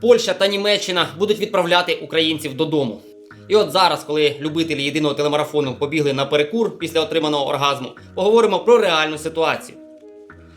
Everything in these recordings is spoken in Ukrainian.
Польща та Німеччина будуть відправляти українців додому. І от зараз, коли любителі єдиного телемарафону побігли на перекур після отриманого оргазму, поговоримо про реальну ситуацію.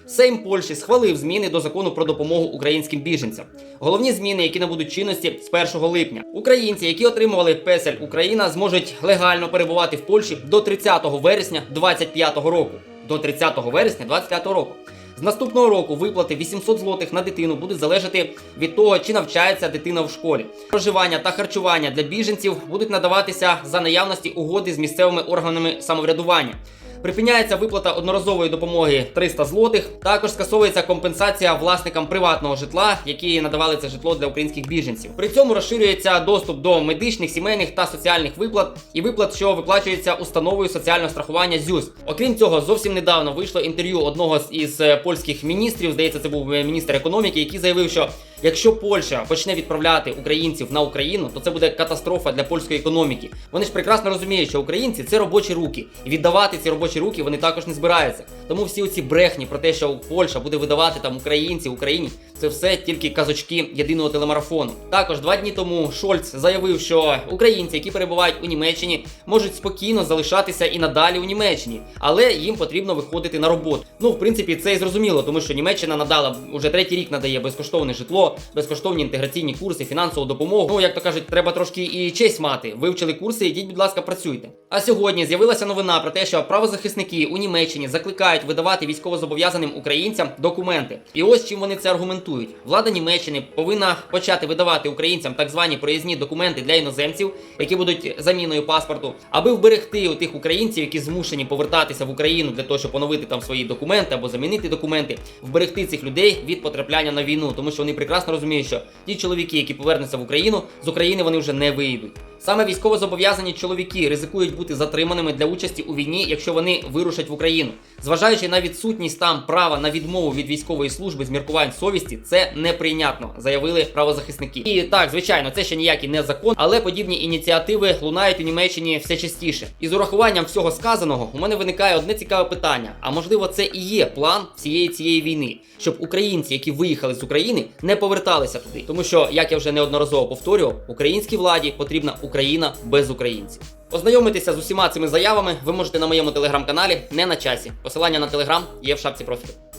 Сейм Польщі схвалив зміни до закону про допомогу українським біженцям. Головні зміни, які набудуть чинності з 1 липня. Українці, які отримували песель Україна, зможуть легально перебувати в Польщі до 30 вересня 2025 року. До 30 вересня 2025 року. З наступного року виплати 800 злотих на дитину будуть залежати від того, чи навчається дитина в школі. Проживання та харчування для біженців будуть надаватися за наявності угоди з місцевими органами самоврядування. Припиняється виплата одноразової допомоги 300 злотих. Також скасовується компенсація власникам приватного житла, які надавали це житло для українських біженців. При цьому розширюється доступ до медичних, сімейних та соціальних виплат і виплат, що виплачується установою соціального страхування ЗЮС. Окрім цього, зовсім недавно вийшло інтерв'ю одного із е, польських міністрів. Здається, це був е, міністр економіки, який заявив, що якщо Польща почне відправляти українців на Україну, то це буде катастрофа для польської економіки. Вони ж прекрасно розуміють, що українці це робочі руки, і віддавати ці робочі руки вони також не збираються. Тому всі оці брехні про те, що Польща буде видавати там українців Україні, це все тільки казочки єдиного телемарафону. Також два дні тому Шольц заявив, що українці, які перебувають у Німеччині, можуть спокійно залишатися і надалі у Німеччині, але їм потрібно виходити на роботу. Ну, в принципі, це і зрозуміло, тому що Німеччина надала уже третій рік надає безкоштовне житло, безкоштовні інтеграційні курси, фінансову допомогу. Ну, як то кажуть, треба трошки і честь мати. Вивчили курси, ідіть, будь ласка, працюйте. А сьогодні з'явилася новина про те, що правозахисники у Німеччині закликають видавати військовозобов'язаним українцям документи. І ось чим вони це аргументують. Влада Німеччини повинна почати видавати українцям так звані проїзні документи для іноземців, які будуть заміною паспорту, аби вберегти у тих українців, які змушені повертатися в Україну для того, щоб поновити там свої документи або замінити документи, вберегти цих людей від потрапляння на війну, тому що вони прекрасно розуміють, що ті чоловіки, які повернуться в Україну, з України вони вже не вийдуть. Саме військовозобов'язані чоловіки ризикують бути затриманими для участі у війні, якщо вони вирушать в Україну. Зважаючи на відсутність там права на відмову від військової служби з міркувань совісті, це неприйнятно, заявили правозахисники. І так, звичайно, це ще ніякий не закон, але подібні ініціативи лунають у Німеччині все частіше. І з урахуванням всього сказаного, у мене виникає одне цікаве питання: а можливо, це і є план всієї цієї війни, щоб українці, які виїхали з України, не поверталися туди, тому що, як я вже неодноразово повторював, українській владі потрібна Україна без українців. Ознайомитися з усіма цими заявами ви можете на моєму телеграм-каналі не на часі. Посилання на телеграм є в шапці профілю.